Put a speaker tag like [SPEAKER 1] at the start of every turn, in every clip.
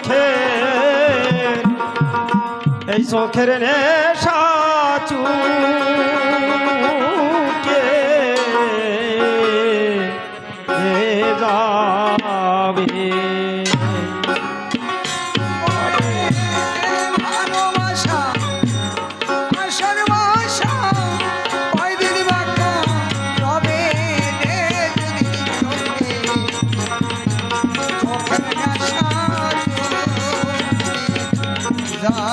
[SPEAKER 1] চোখের এই চোখের নেশা
[SPEAKER 2] চুল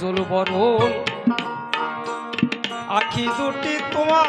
[SPEAKER 1] কাজল বরণ। আখি দুটি তোমার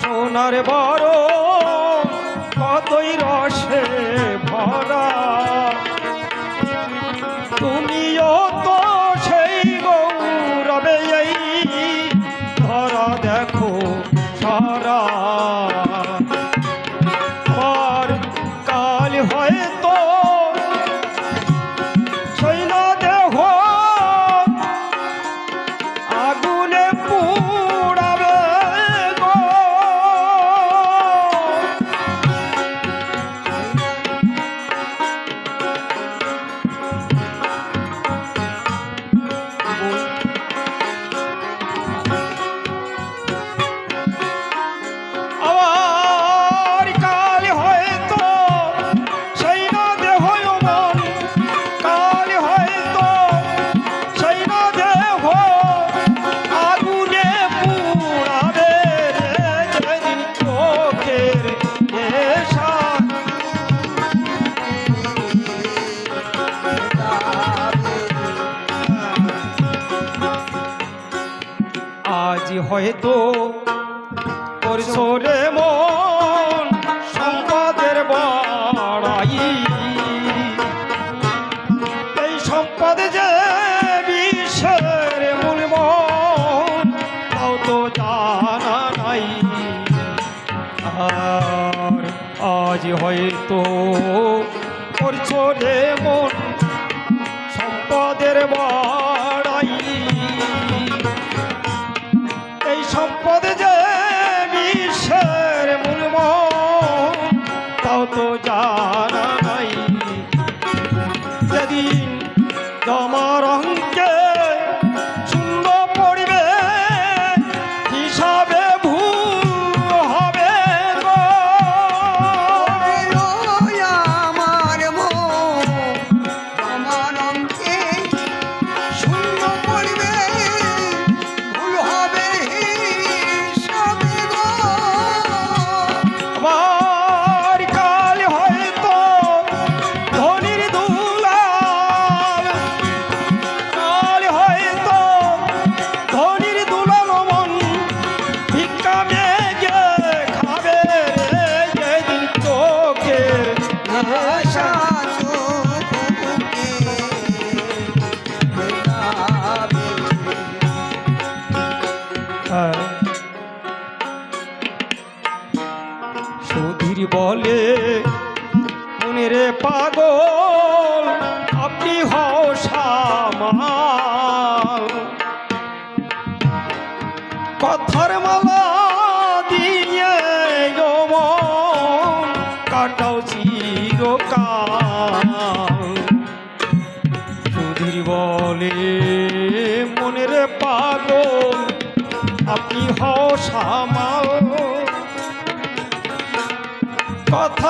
[SPEAKER 1] সোনার বড় কতই রস আজি হয়তো পরিসরে মন সম্পদের বাড়াই। এই সম্পদ যে বিশ্বের মূল মন, তাও তো জানা নাই। আর আজ হয়তো পরিসরে মন সম্পদের বড় আপনি হও সামাল। কথা